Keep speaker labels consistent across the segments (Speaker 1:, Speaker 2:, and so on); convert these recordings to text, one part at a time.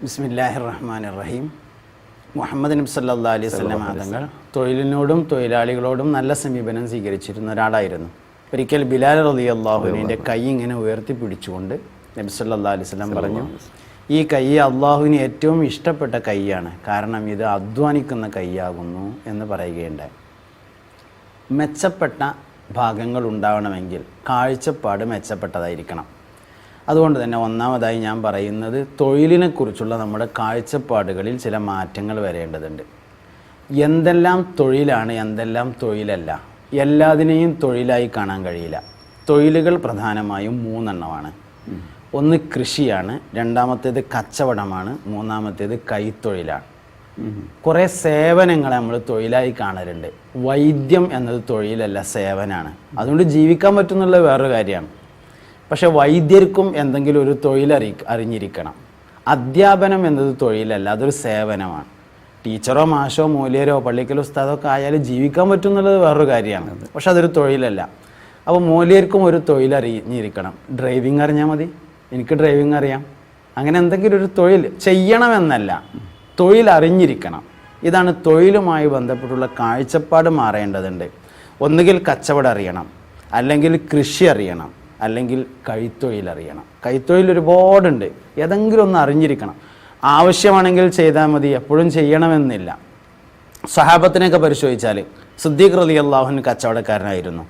Speaker 1: ബിസ്മില്ലാഹിർ റഹ്മാൻ റഹീം മുഹമ്മദ് നബി സല്ലാ അലൈഹി സ്വലം തങ്ങൾ തൊഴിലിനോടും തൊഴിലാളികളോടും നല്ല സമീപനം സ്വീകരിച്ചിരുന്ന ഒരാളായിരുന്നു. ഒരിക്കൽ ബിലാൽ റലി അള്ളാഹുവിന്റെ കൈ ഇങ്ങനെ ഉയർത്തി പിടിച്ചുകൊണ്ട് നബി സല്ലാ അലൈഹി സ്വലം പറഞ്ഞു ഈ കൈ അള്ളാഹുവിന് ഏറ്റവും ഇഷ്ടപ്പെട്ട കൈയാണ് കാരണം ഇത് അധ്വാനിക്കുന്ന കൈയാകുന്നു എന്ന് പറയുകയുണ്ടായി. മെച്ചപ്പെട്ട ഭാഗങ്ങൾ ഉണ്ടാവണമെങ്കിൽ കാഴ്ചപ്പാട് മെച്ചപ്പെട്ടതായിരിക്കണം. അതുകൊണ്ട് തന്നെ ഒന്നാമതായി ഞാൻ പറയുന്നത് തൊഴിലിനെക്കുറിച്ചുള്ള നമ്മുടെ കാഴ്ചപ്പാടുകളിൽ ചില മാറ്റങ്ങൾ വരേണ്ടതുണ്ട്. എന്തെല്ലാം തൊഴിലാണ് എന്തെല്ലാം തൊഴിലല്ല എല്ലാതിനെയും തൊഴിലായി കാണാൻ കഴിയില്ല. തൊഴിലുകൾ പ്രധാനമായും മൂന്നെണ്ണമാണ്. ഒന്ന് കൃഷിയാണ് രണ്ടാമത്തേത് കച്ചവടമാണ് മൂന്നാമത്തേത് കൈത്തൊഴിലാണ്. കുറേ സേവനങ്ങൾ നമ്മൾ തൊഴിലായി കാണലുണ്ട്. വൈദ്യം എന്നത് തൊഴിലല്ല സേവനാണ്. അതുകൊണ്ട് ജീവിക്കാൻ പറ്റുന്നുള്ള വേറൊരു കാര്യമാണ്. പക്ഷെ വൈദ്യർക്കും എന്തെങ്കിലും ഒരു തൊഴിൽ അറിയി അറിഞ്ഞിരിക്കണം. അധ്യാപനം എന്നത് തൊഴിലല്ല അതൊരു സേവനമാണ്. ടീച്ചറോ മാഷോ മൂല്യരോ പള്ളിക്കലോ ഉസ്താദോ ഒക്കെ ആയാലും ജീവിക്കാൻ പറ്റും എന്നുള്ളത് വേറൊരു കാര്യമാണ്. പക്ഷെ അതൊരു തൊഴിലല്ല. അപ്പോൾ മൂല്യർക്കും ഒരു തൊഴിൽ അറിഞ്ഞിരിക്കണം. ഡ്രൈവിംഗ് അറിഞ്ഞാൽ മതി. എനിക്ക് ഡ്രൈവിംഗ് അറിയാം. അങ്ങനെ എന്തെങ്കിലും ഒരു തൊഴിൽ ചെയ്യണമെന്നല്ല. തൊഴിൽ അറിഞ്ഞിരിക്കണം. ഇതാണ് തൊഴിലുമായി ബന്ധപ്പെട്ടുള്ള കാഴ്ചപ്പാട് മാറേണ്ടതുണ്ട്. ഒന്നുകിൽ കച്ചവടം അറിയണം. അല്ലെങ്കിൽ കൃഷി അറിയണം. അല്ലെങ്കിൽ കൈത്തൊഴിൽ അറിയണം. കൈത്തൊഴിൽ ഒരുപാടുണ്ട്. ഏതെങ്കിലും ഒന്ന് അറിഞ്ഞിരിക്കണം. ആവശ്യമാണെങ്കിൽ ചെയ്താൽ മതി. എപ്പോഴും ചെയ്യണമെന്നില്ല. സഹാബത്തിനെയൊക്കെ പരിശോധിച്ചാൽ സിദ്ദീഖ് റലി അള്ളാഹുവിന് കച്ചവടക്കാരനായിരുന്നു.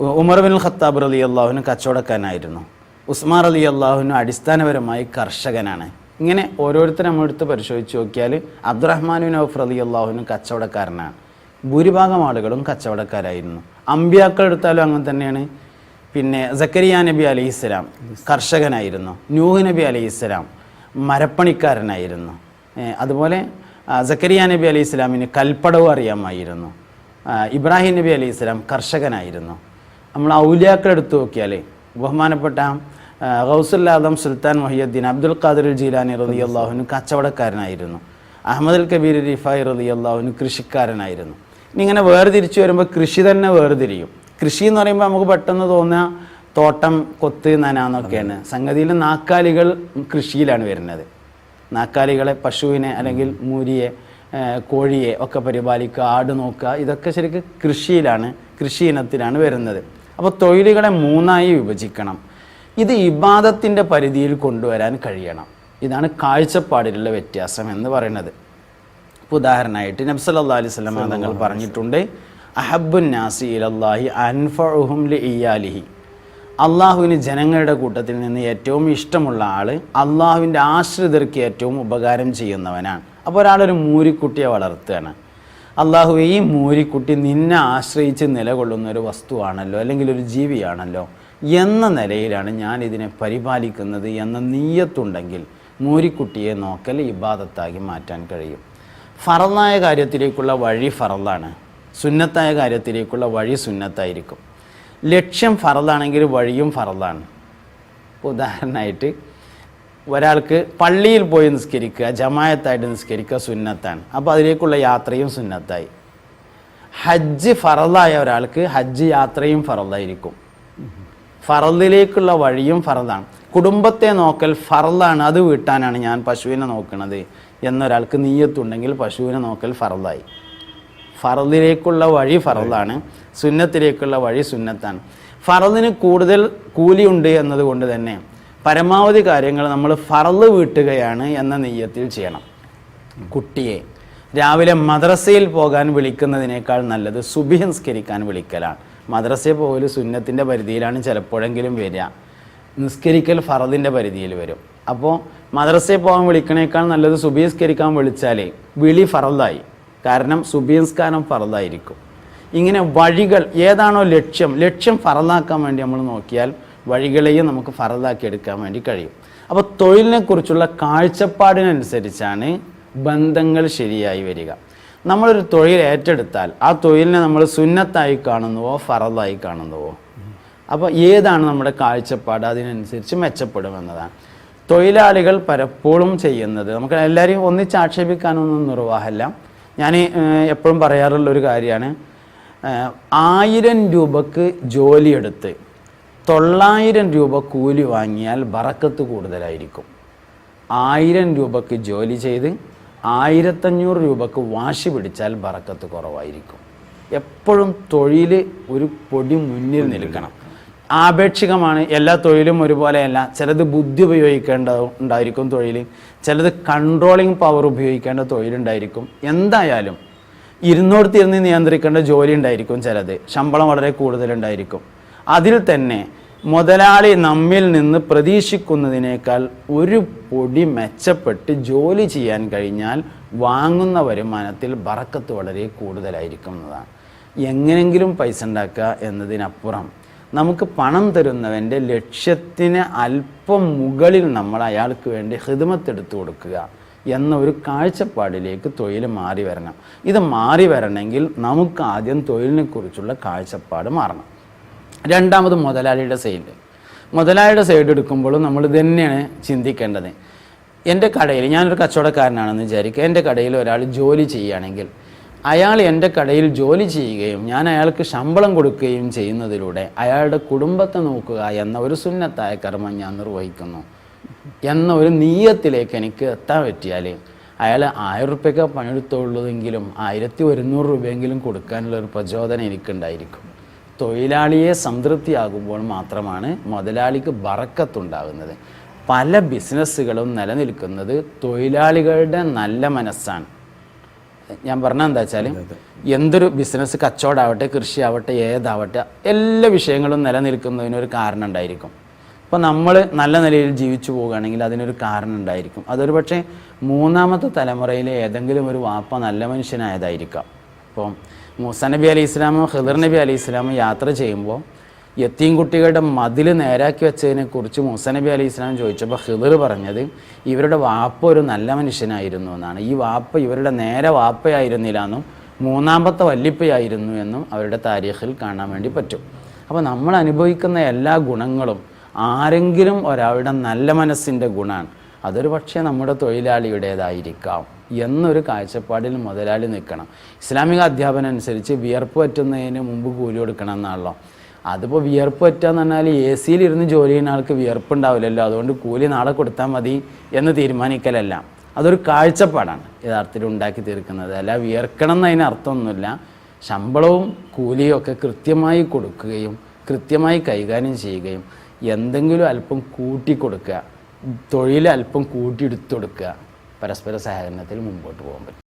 Speaker 1: ഉമർ ബിൻ ഖത്താബ് റലി അള്ളാഹുവിന് കച്ചവടക്കാരനായിരുന്നു. ഉസ്മാൻ അലി അള്ളാഹുവിന് അടിസ്ഥാനപരമായി കർഷകനാണ്. ഇങ്ങനെ ഓരോരുത്തർ നമ്മളെടുത്ത് പരിശോധിച്ച് നോക്കിയാൽ അബ്ദുറഹ്മാൻ ഔഫ് റലി അള്ളാഹുവിന് കച്ചവടക്കാരനാണ്. ഭൂരിഭാഗം ആളുകളും കച്ചവടക്കാരായിരുന്നു. അമ്പിയാക്കൾ എടുത്താലും അങ്ങനെ തന്നെയാണ്. പിന്നെ ജക്കരിയ നബി അലൈഹി ഇസ്ലാം കർഷകനായിരുന്നു. നൂഹ് നബി അലൈഹി ഇസ്ലാം മരപ്പണിക്കാരനായിരുന്നു. അതുപോലെ ജക്കരിയ നബി അലൈഹി ഇസ്ലാമിന് കൽപ്പടവ് അറിയാമായിരുന്നു. ഇബ്രാഹിം നബി അലൈഹി ഇസ്ലാം കർഷകനായിരുന്നു. നമ്മൾ ഔലിയാക്കൾ എടുത്തു നോക്കിയാൽ ബഹുമാനപ്പെട്ട ആ, ഗൗസുല്ലാദം സുൽത്താൻ മൊഹിയുദ്ദീൻ അബ്ദുൽ ഖാദിർ ജീലാനി റലി അള്ളാഹുവിന് കച്ചവടക്കാരനായിരുന്നു. അഹമ്മദ് അൽ കബീർ റിഫായി റലി അള്ളാഹുവിന് കൃഷിക്കാരനായിരുന്നു. ഇനി ഇങ്ങനെ വേർതിരിച്ചു വരുമ്പോൾ കൃഷി തന്നെ വേർതിരിയും. കൃഷി എന്ന് പറയുമ്പോൾ നമുക്ക് പെട്ടെന്ന് തോന്നുക തോട്ടം കൊത്ത് നനാന്നൊക്കെയാണ് സംഗതിയിൽ നാക്കാലികൾ കൃഷിയിലാണ് വരുന്നത്. നാക്കാലികളെ പശുവിനെ അല്ലെങ്കിൽ മൂരിയെ കോഴിയെ ഒക്കെ പരിപാലിക്കുക ആട് നോക്കുക ഇതൊക്കെ ശരിക്കും കൃഷിയിലാണ് കൃഷി ഇനത്തിലാണ് വരുന്നത്. അപ്പോൾ തൊഴിലുകളെ മൂന്നായി വിഭജിക്കണം. ഇത് ഇബാദത്തിന്റെ പരിധിയിൽ കൊണ്ടുവരാൻ കഴിയണം. ഇതാണ് കാഴ്ചപ്പാടിലുള്ള വ്യത്യാസം എന്ന് പറയുന്നത്. ഉദാഹരണമായിട്ട് നബ്സല്ലാ അലൈഹി തങ്ങൾ പറഞ്ഞിട്ടുണ്ട് അഹബുൻ നാസി ഇലല്ലാഹി അൻഫുഹും ലി ഇയാലിഹി. അള്ളാഹുവിന് ജനങ്ങളുടെ കൂട്ടത്തിൽ നിന്ന് ഏറ്റവും ഇഷ്ടമുള്ള ആൾ അള്ളാഹുവിന്റെ ആശ്രിതർക്ക് ഏറ്റവും ഉപകാരം ചെയ്യുന്നവനാണ്. അപ്പോൾ ഒരാളൊരു മൂരിക്കുട്ടിയെ വളർത്തുകയാണ്. അള്ളാഹു ഈ മൂരിക്കുട്ടി നിന്നെ ആശ്രയിച്ച് നിലകൊള്ളുന്ന ഒരു വസ്തുവാണല്ലോ അല്ലെങ്കിൽ ഒരു ജീവിയാണല്ലോ എന്ന നിലയിലാണ് ഞാൻ ഇതിനെ പരിപാലിക്കുന്നത് എന്ന നീയത്തുണ്ടെങ്കിൽ മൂരിക്കുട്ടിയെ നോക്കൽ ഇബാദത്താക്കി മാറ്റാൻ കഴിയും. ഫറന്നായ കാര്യത്തിലേക്കുള്ള വഴി ഫറലാണ് സുന്നത്തായ കാര്യത്തിലേക്കുള്ള വഴി സുന്നത്തായിരിക്കും. ലക്ഷ്യം ഫറലാണെങ്കിൽ വഴിയും ഇപ്പോൾ ഉദാഹരണമായിട്ട് ഒരാൾക്ക് പള്ളിയിൽ പോയി നിസ്കരിക്കുക ജമായത്തായിട്ട് നിസ്കരിക്കുക സുന്നത്താണ്. അപ്പോൾ അതിലേക്കുള്ള യാത്രയും സുന്നത്തായി. ഹജ്ജ് ഫറലായ ഒരാൾക്ക് ഹജ്ജ് യാത്രയും ഫറലായിരിക്കും. ഫറലിലേക്കുള്ള വഴിയും ഫറലാണ്. കുടുംബത്തെ നോക്കൽ ഫറലാണ്. അത് വീട്ടാനാണ് ഞാൻ പശുവിനെ നോക്കുന്നത് എന്നൊരാൾക്ക് നീയത്തുണ്ടെങ്കിൽ പശുവിനെ നോക്കൽ ഫറലായി. ഫറലിലേക്കുള്ള വഴി ഫറദാണ് സുന്നത്തിലേക്കുള്ള വഴി സുന്നത്താണ്. ഫറദിന് കൂടുതൽ കൂലിയുണ്ട് എന്നതുകൊണ്ട് തന്നെ പരമാവധി കാര്യങ്ങൾ നമ്മൾ ഫറദ് വീട്ടുകയാണ് എന്ന നെയ്യത്തിൽ ചെയ്യണം. കുട്ടിയെ രാവിലെ മദ്രസയിൽ പോകാൻ വിളിക്കുന്നതിനേക്കാൾ നല്ലത് സുബി നിസ്കരിക്കാൻ വിളിക്കലാണ്. മദ്രസയിൽ പോകൽ സുന്നത്തിന്റെ പരിധിയിലാണ് ചിലപ്പോഴെങ്കിലും വരിക. നിസ്കരിക്കൽ ഫറദിന്റെ പരിധിയിൽ വരും. അപ്പോൾ മദ്രസയിൽ പോകാൻ വിളിക്കണേക്കാൾ നല്ലത് സുഭിസ്കരിക്കാൻ വിളിച്ചാലേ വിളി ഫറദായി. കാരണം സുബിയംസ്കാരം ഫറദായിരിക്കും. ഇങ്ങനെ വഴികൾ ഏതാണോ ലക്ഷ്യം ലക്ഷ്യം ഫറദാക്കാൻ വേണ്ടി നമ്മൾ നോക്കിയാൽ വഴികളെയും നമുക്ക് ഫറദാക്കി എടുക്കാൻ വേണ്ടി കഴിയും. അപ്പോൾ തൊഴിലിനെക്കുറിച്ചുള്ള കാഴ്ചപ്പാടിനനുസരിച്ചാണ് ബന്ധങ്ങൾ ശരിയായി വരിക. നമ്മളൊരു തൊഴിൽ ഏറ്റെടുത്താൽ ആ തൊഴിലിനെ നമ്മൾ സുന്നത്തായി കാണുന്നുവോ ഫറദായി കാണുന്നുവോ? അപ്പോൾ ഏതാണ് നമ്മുടെ കാഴ്ചപ്പാട്? അതിനനുസരിച്ച് മെച്ചപ്പെടുമെന്നതാണ്. തൊഴിലാളികൾ പലപ്പോഴും ചെയ്യുന്നത് നമുക്ക് എല്ലാവരെയും ഒന്നിച്ച് ആക്ഷേപിക്കാനൊന്നും നിർവാഹമല്ല. ഞാൻ എപ്പോഴും പറയാറുള്ള ഒരു കാര്യമാണ് ആയിരം രൂപക്ക് ജോലിയെടുത്ത് തൊള്ളായിരം രൂപ കൂലി വാങ്ങിയാൽ ബറക്കത്ത് കൂടുതലായിരിക്കും. ആയിരം രൂപക്ക് ജോലി ചെയ്ത് ആയിരത്തഞ്ഞൂറ് രൂപക്ക് വാശി പിടിച്ചാൽ ബറക്കത്ത് കുറവായിരിക്കും. എപ്പോഴും തൊഴിൽ ഒരു പൊടി മുന്നിൽ നിൽക്കണം. ആപേക്ഷികമാണ് എല്ലാ തൊഴിലും ഒരുപോലെയല്ല ചിലത് ബുദ്ധി ഉപയോഗിക്കേണ്ട ഉണ്ടായിരിക്കും തൊഴിൽ. ചിലത് കൺട്രോളിങ് പവർ ഉപയോഗിക്കേണ്ട തൊഴിലുണ്ടായിരിക്കും എന്തായാലും ഇരുന്നോടത്തിരുന്ന് നിയന്ത്രിക്കേണ്ട ജോലി ഉണ്ടായിരിക്കും ചിലത്. ശമ്പളം വളരെ കൂടുതലുണ്ടായിരിക്കും അതിൽ തന്നെ മുതലാളി നമ്മിൽ നിന്ന് പ്രതീക്ഷിക്കുന്നതിനേക്കാൾ ഒരു പൊടി മെച്ചപ്പെട്ട് ജോലി ചെയ്യാൻ കഴിഞ്ഞാൽ വാങ്ങുന്ന വരുമാനത്തിൽ ബറക്കത്ത് വളരെ കൂടുതലായിരിക്കും എന്നതാണ്. എങ്ങനെങ്കിലും പൈസ ഉണ്ടാക്കുക എന്നതിനപ്പുറം നമുക്ക് പണം തരുന്നവന്റെ ലക്ഷ്യത്തിന് അല്പം മുകളിൽ നമ്മൾ അയാൾക്ക് വേണ്ടി ഹിദമത്തെടുത്തു കൊടുക്കുക എന്ന ഒരു കാഴ്ചപ്പാടിലേക്ക് തൊഴിൽ മാറി വരണം. ഇത് മാറി വരണമെങ്കിൽ നമുക്ക് ആദ്യം തൊഴിലിനെ കുറിച്ചുള്ള കാഴ്ചപ്പാട് മാറണം. രണ്ടാമത് മുതലാളിയുടെ സൈഡ്. മുതലാളിയുടെ സൈഡ് എടുക്കുമ്പോഴും നമ്മൾ ഇതന്നെയാണ് തന്നെയാണ് ചിന്തിക്കേണ്ടത്. എന്റെ കടയിൽ ഞാനൊരു കച്ചവടക്കാരനാണെന്ന് വിചാരിക്കുക. എന്റെ കടയിൽ ഒരാൾ ജോലി ചെയ്യുകയാണെങ്കിൽ അയാൾ എന്റെ കടയിൽ ജോലി ചെയ്യുകയും ഞാൻ അയാൾക്ക് ശമ്പളം കൊടുക്കുകയും ചെയ്യുന്നതിലൂടെ അയാളുടെ കുടുംബത്തെ നോക്കുക എന്ന ഒരു സുന്നത്തായ കർമ്മം ഞാൻ നിർവഹിക്കുന്നു. എന്ന ഒരു നീയത്തിലേക്ക് എനിക്ക് എത്താൻ പറ്റിയാൽ അയാൾ ആയിരം റുപ്യൊക്കെ പണിയെടുത്തുള്ളതെങ്കിലും ആയിരത്തി ഒരുന്നൂറ് രൂപയെങ്കിലും കൊടുക്കാനുള്ള ഒരു പ്രചോദനം എനിക്കുണ്ടായിരിക്കും. തൊഴിലാളിയെ സംതൃപ്തിയാകുമ്പോൾ മാത്രമാണ് മുതലാളിക്ക് ബറക്കത്തുണ്ടാകുന്നത്. പല ബിസിനസ്സുകളും നിലനിൽക്കുന്നത് തൊഴിലാളികളുടെ നല്ല മനസ്സാണ്. ഞാൻ പറഞ്ഞ എന്താ വെച്ചാൽ എന്തൊരു ബിസിനസ് കച്ചവടമാവട്ടെ കൃഷി ആവട്ടെ ഏതാവട്ടെ എല്ലാ വിഷയങ്ങളും നിലനിൽക്കുന്നതിനൊരു കാരണം ഉണ്ടായിരിക്കും. ഇപ്പോൾ നമ്മൾ നല്ല നിലയിൽ ജീവിച്ചു പോവുകയാണെങ്കിൽ അതിനൊരു കാരണം ഉണ്ടായിരിക്കും. അതൊരു പക്ഷേ മൂന്നാമത്തെ തലമുറയിലെ ഏതെങ്കിലും ഒരു വാപ്പ നല്ല മനുഷ്യനായതായിരിക്കാം. ഇപ്പം മൂസ നബി അലി ഇസ്ലാമും ഹിദർ നബി അലി ഇസ്ലാമും യാത്ര ചെയ്യുമ്പോൾ യത്തീം കുട്ടികളുടെ മതിൽ നേരാക്കി വെച്ചതിനെ കുറിച്ച് മൂസ നബി അലൈഹി ഇസ്ലാം ചോദിച്ചപ്പോൾ ഹിദർ പറഞ്ഞത് ഇവരുടെ വാപ്പ ഒരു നല്ല മനുഷ്യനായിരുന്നു എന്നാണ്. ഈ വാപ്പ ഇവരുടെ നേരെ വാപ്പയായിരുന്നില്ല എന്നും മൂന്നാമത്തെ വല്ലിപ്പയായിരുന്നു എന്നും അവരുടെ താരീഖിൽ കാണാൻ വേണ്ടി പറ്റും. അപ്പോൾ നമ്മൾ അനുഭവിക്കുന്ന എല്ലാ ഗുണങ്ങളും ആരെങ്കിലും ഒരാളുടെ നല്ല മനസ്സിന്റെ ഗുണമാണ്. അതൊരു പക്ഷേ നമ്മുടെ തൊഴിലാളിയുടേതായിരിക്കാം എന്നൊരു കാഴ്ചപ്പാടിൽ മുതലാളി നിൽക്കണം. ഇസ്ലാമിക അധ്യാപനം അനുസരിച്ച് വിയർപ്പ് പറ്റുന്നതിന് മുമ്പ് കൂലി കൊടുക്കണം എന്നാണല്ലോ. അതിപ്പോൾ വിയർപ്പ് പറ്റുക എന്ന് പറഞ്ഞാൽ എ സിയിലിരുന്ന് ജോലി ചെയ്യുന്ന ആൾക്ക് വിയർപ്പ് ഉണ്ടാവില്ലല്ലോ അതുകൊണ്ട് കൂലി നാളെ കൊടുത്താൽ മതി എന്ന് തീരുമാനിക്കലല്ല. അതൊരു കാഴ്ചപ്പാടാണ് യഥാർത്ഥത്തിൽ ഉണ്ടാക്കി തീർക്കുന്നത്. അല്ല വിയർക്കണം എന്നതിന് അർത്ഥമൊന്നുമില്ല. ശമ്പളവും കൂലിയും ഒക്കെ കൃത്യമായി കൊടുക്കുകയും കൃത്യമായി കൈകാര്യം ചെയ്യുകയും എന്തെങ്കിലും അല്പം കൂട്ടി കൊടുക്കുക. തൊഴിൽ അല്പം കൂട്ടിയെടുത്തു കൊടുക്കുക. പരസ്പര സഹകരണത്തിൽ മുമ്പോട്ട് പോകാൻ പറ്റും.